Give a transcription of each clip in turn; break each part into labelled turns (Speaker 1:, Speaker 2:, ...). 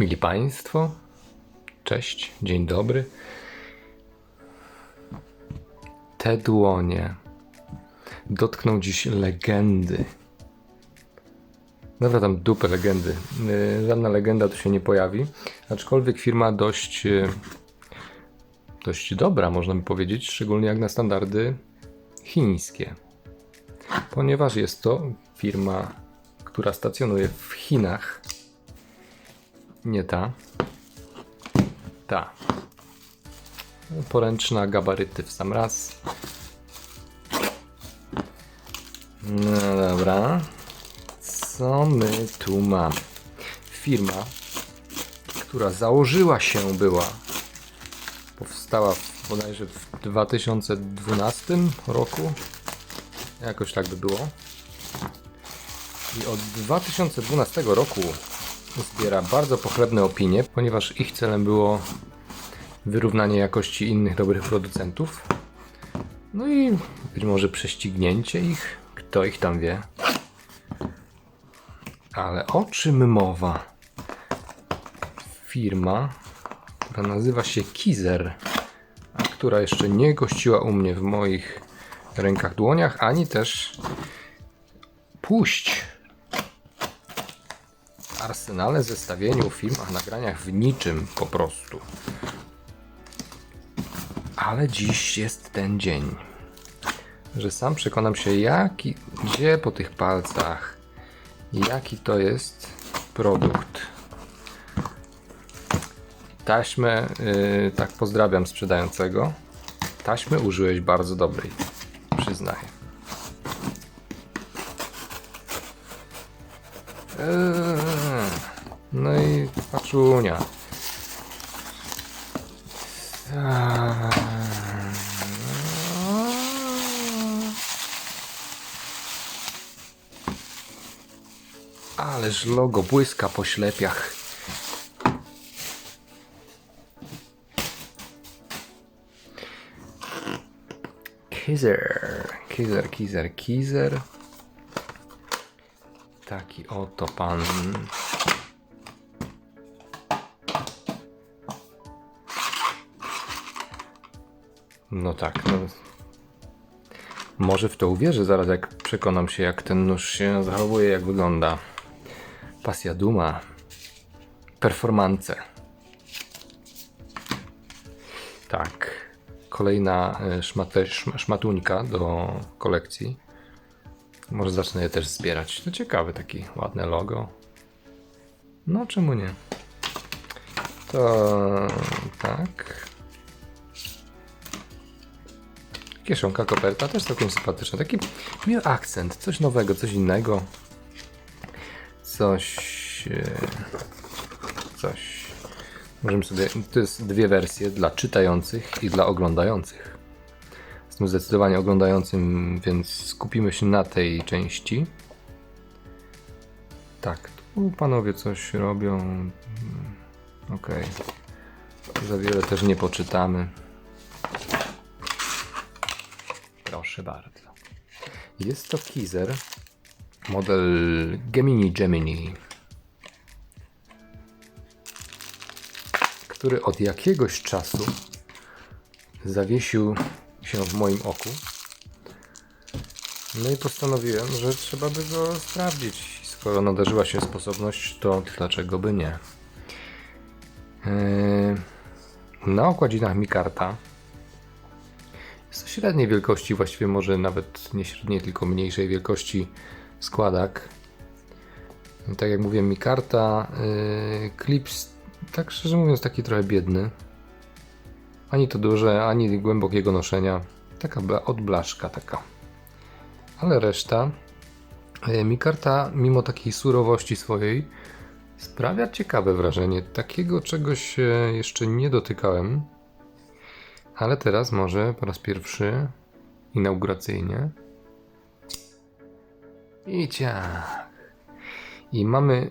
Speaker 1: Mili Państwo, cześć, dzień dobry. Te dłonie dotkną dziś legendy. Dobra, tam dupę legendy. Yy, Żadna legenda tu się nie pojawi, aczkolwiek firma dość, yy, dość dobra, można by powiedzieć, szczególnie jak na standardy chińskie. Ponieważ jest to firma, która stacjonuje w Chinach. Nie ta. Ta. Poręczna, gabaryty w sam raz. No dobra. Co my tu mamy? Firma, która założyła się była. Powstała w, bodajże w 2012 roku. Jakoś tak by było. I od 2012 roku zbiera bardzo pochlebne opinie, ponieważ ich celem było wyrównanie jakości innych dobrych producentów. No i być może prześcignięcie ich, kto ich tam wie. Ale o czym mowa? Firma, która nazywa się Kizer, a która jeszcze nie gościła u mnie w moich rękach, dłoniach, ani też puść arsenale, zestawieniu, filmach, nagraniach w niczym po prostu. Ale dziś jest ten dzień, że sam przekonam się, jaki, gdzie po tych palcach, jaki to jest produkt. Taśmę, yy, tak pozdrawiam sprzedającego. Taśmy użyłeś bardzo dobrej, przyznaję. I paczunia. Ależ logo błyska po ślepiach. Kizer, Kizer, Kizer, Kizer. Taki oto pan. No tak, no. Może w to uwierzę zaraz, jak przekonam się, jak ten nóż się zachowuje, jak wygląda. Pasja duma. Performance. Tak. Kolejna e, szmate, szm- szmatuńka do kolekcji. Może zacznę je też zbierać. To ciekawe, taki ładne logo. No, czemu nie? To tak. Kieszonka, koperta też całkiem sympatyczna. Taki miły akcent, coś nowego, coś innego. Coś. e, Coś. Możemy sobie. To jest dwie wersje dla czytających i dla oglądających. Jestem zdecydowanie oglądającym, więc skupimy się na tej części. Tak, tu panowie coś robią. Mm, Okej. Za wiele też nie poczytamy. Proszę bardzo. Jest to Kizer, model Gemini Gemini, który od jakiegoś czasu zawiesił się w moim oku. No i postanowiłem, że trzeba by go sprawdzić. Skoro nadarzyła się sposobność, to dlaczego by nie? Eee, Na okładzinach mi karta jest to średniej wielkości, właściwie może nawet nie średniej, tylko mniejszej wielkości składak. Tak jak mówiłem, mi karta, yy, tak szczerze mówiąc, taki trochę biedny. Ani to duże, ani głębokiego noszenia. Taka bla- odblaszka taka. Ale reszta, yy, mi karta, mimo takiej surowości swojej, sprawia ciekawe wrażenie. Takiego czegoś e, jeszcze nie dotykałem. Ale teraz może po raz pierwszy inauguracyjnie. I ciach. I mamy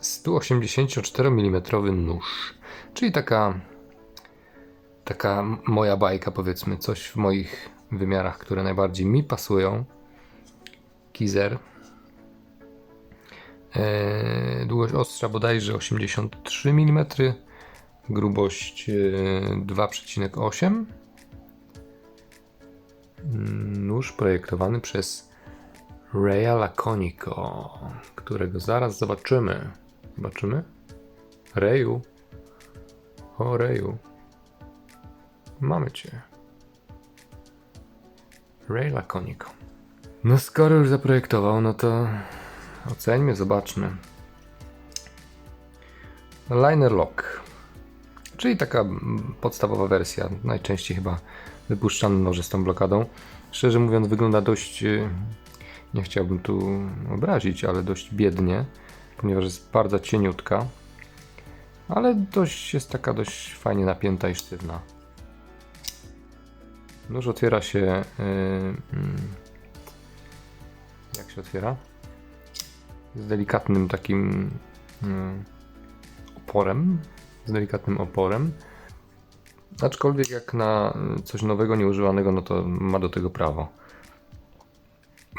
Speaker 1: 184 mm nóż. Czyli taka taka moja bajka powiedzmy, coś w moich wymiarach, które najbardziej mi pasują. Kizer. E, długość ostrza bodajże 83 mm, grubość e, 2,8 Nóż projektowany przez Raya Laconico, którego zaraz zobaczymy. Zobaczymy? Rayu. O, Rayu. Mamy cię. Ray Laconico. No skoro już zaprojektował, no to oceńmy, zobaczmy. Liner Lock. Czyli taka podstawowa wersja, najczęściej chyba wypuszczany noże z tą blokadą. Szczerze mówiąc, wygląda dość, y, nie chciałbym tu obrazić, ale dość biednie, ponieważ jest bardzo cieniutka, ale dość jest taka dość fajnie napięta i sztywna. Nóż otwiera się. y, mm, jak się otwiera? Z delikatnym takim oporem. Z delikatnym oporem. Aczkolwiek jak na y, coś nowego, nieużywanego, no to ma do tego prawo.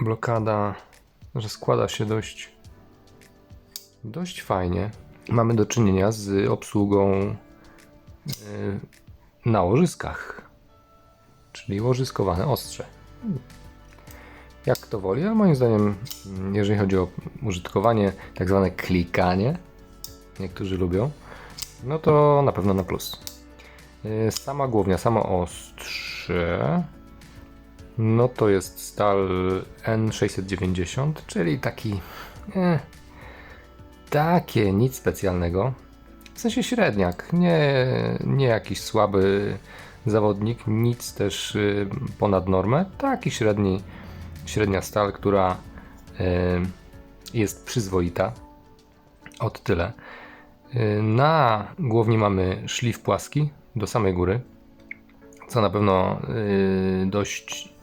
Speaker 1: Blokada, że składa się dość dość fajnie. Mamy do czynienia z obsługą y, na łożyskach, czyli łożyskowane ostrze. Jak kto woli, ale moim zdaniem, mm, jeżeli chodzi o użytkowanie, tak zwane klikanie, niektórzy lubią, no to na pewno na plus. Y, Sama głownia, samo ostrze. No to jest stal N690, czyli taki. E, takie, nic specjalnego. W sensie średniak, nie, nie jakiś słaby zawodnik, nic też y, ponad normę. Taki średni, średnia stal, która y, jest przyzwoita. Od tyle. Na głowni mamy szlif płaski do samej góry, co na pewno y, dość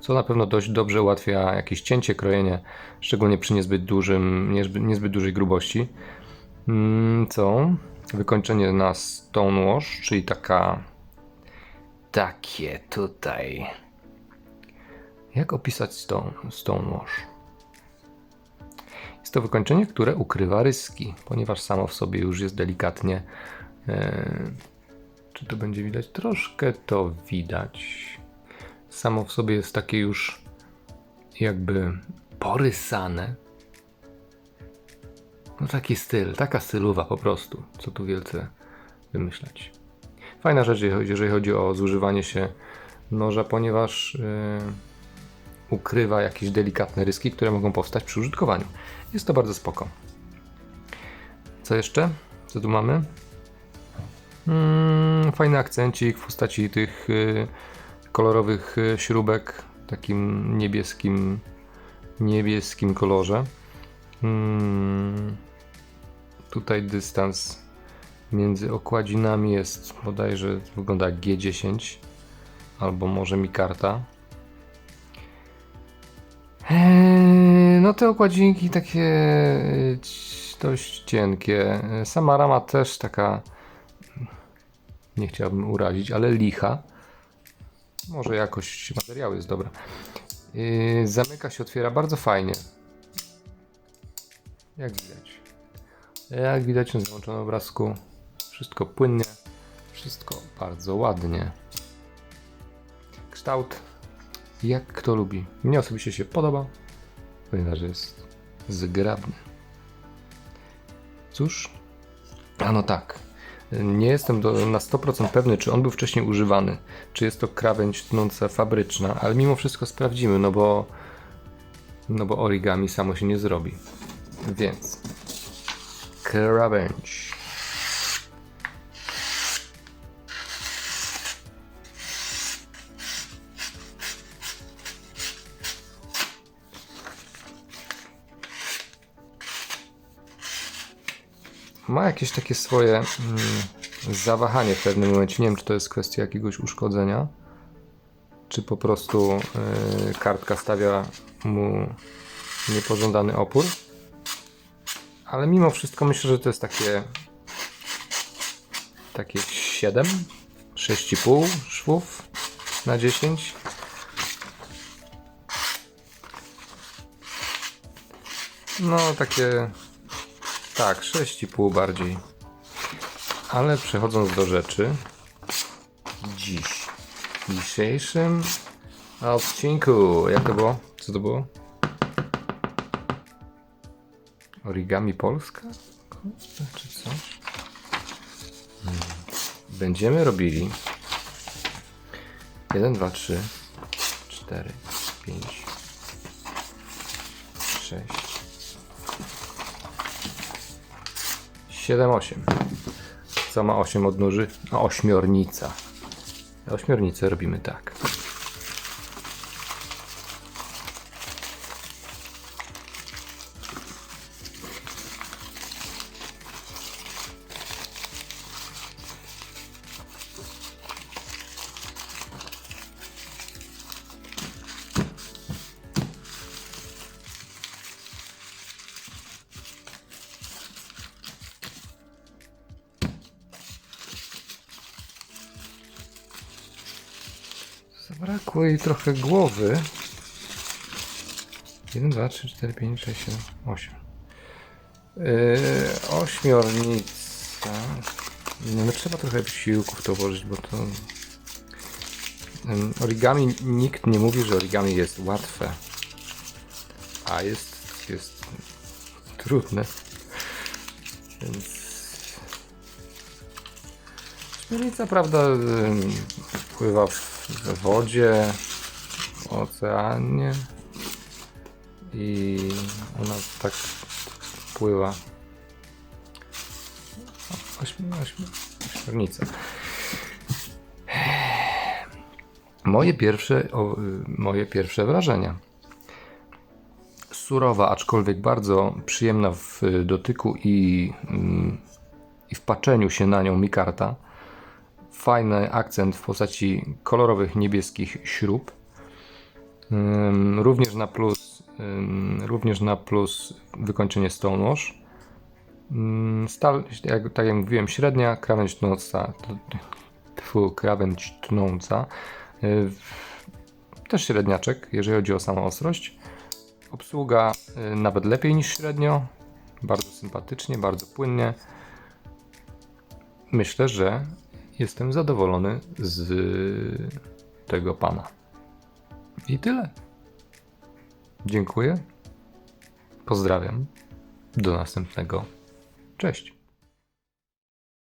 Speaker 1: co na pewno dość dobrze ułatwia jakieś cięcie, krojenie, szczególnie przy niezbyt dużym, niezbyt, dużej grubości. Mm, Co? Wykończenie na stonewash, czyli taka takie tutaj. Jak opisać stone, stonewash? Jest to wykończenie, które ukrywa ryski, ponieważ samo w sobie już jest delikatnie. e, czy to będzie widać? Troszkę to widać. Samo w sobie jest takie już jakby porysane. No taki styl, taka stylowa po prostu. Co tu wielce wymyślać. Fajna rzecz, jeżeli chodzi- o zużywanie się noża, ponieważ yy, ukrywa jakieś delikatne ryski, które mogą powstać przy użytkowaniu. Jest to bardzo spoko. Co jeszcze? Co tu mamy? Mm, fajny akcencik w postaci tych yy, kolorowych yy, śrubek w takim niebieskim niebieskim kolorze. Mm, tutaj dystans między okładzinami jest bodajże wygląda jak G10 albo może mi karta. Eee, No te okładzinki takie e, dość cienkie. Sama rama też taka nie chciałbym urazić, ale licha. Może jakość materiału jest dobra. Yy, zamyka się, otwiera bardzo fajnie. Jak widać. Jak widać na załączonym obrazku, wszystko płynnie, wszystko bardzo ładnie. Kształt, jak kto lubi. Mnie osobiście się podoba, ponieważ jest zgrabny. Cóż, a no tak. Nie jestem do, na 100% pewny, czy on był wcześniej używany, czy jest to krawędź tnąca fabryczna, ale mimo wszystko sprawdzimy, no bo, no bo origami samo się nie zrobi. Więc krawędź. Ma jakieś takie swoje mm, zawahanie w pewnym momencie. Nie wiem, czy to jest kwestia jakiegoś uszkodzenia, czy po prostu y, kartka stawia mu niepożądany opór. Ale mimo wszystko myślę, że to jest takie takie 7, 6,5 szwów na 10. No, takie. Tak, 6,5 bardziej. Ale przechodząc do rzeczy. Dziś. W dzisiejszym odcinku. Jak to było? Co to było? Origami Polska? Czy coś? Hmm. Będziemy robili 1, 2, 3, 4, 5, 6, 7, 8. Co ma 8 odnóży? Ośmiornica. Ośmiornicę robimy tak. Zabrakło jej trochę głowy. 1, 2, 3, 4, 5, 6, 7, 8. Yy, ośmiornica. Nie, no trzeba trochę wysiłku w to włożyć, bo to... Ym, Origami, nikt nie mówi, że origami jest łatwe. A jest, jest trudne. Więc... Ośmiornica, prawda, ym, pływa w, wodzie, w oceanie i ona tak pływa. Ośmiornica. Moje pierwsze, o, moje pierwsze wrażenia. Surowa, aczkolwiek bardzo przyjemna w dotyku i, mm, i w patrzeniu się na nią mi karta fajny akcent w postaci kolorowych niebieskich śrub. Również na plus, również na plus wykończenie. Ym, Stal, jak, tak jak mówiłem, średnia, krawędź tnąca, tfu, krawędź tnąca. Też średniaczek, jeżeli chodzi o samą ostrość. Obsługa yy, nawet lepiej niż średnio. Bardzo sympatycznie, bardzo płynnie. Myślę, że jestem zadowolony z tego pana. I tyle. Dziękuję. Pozdrawiam. Do następnego. Cześć.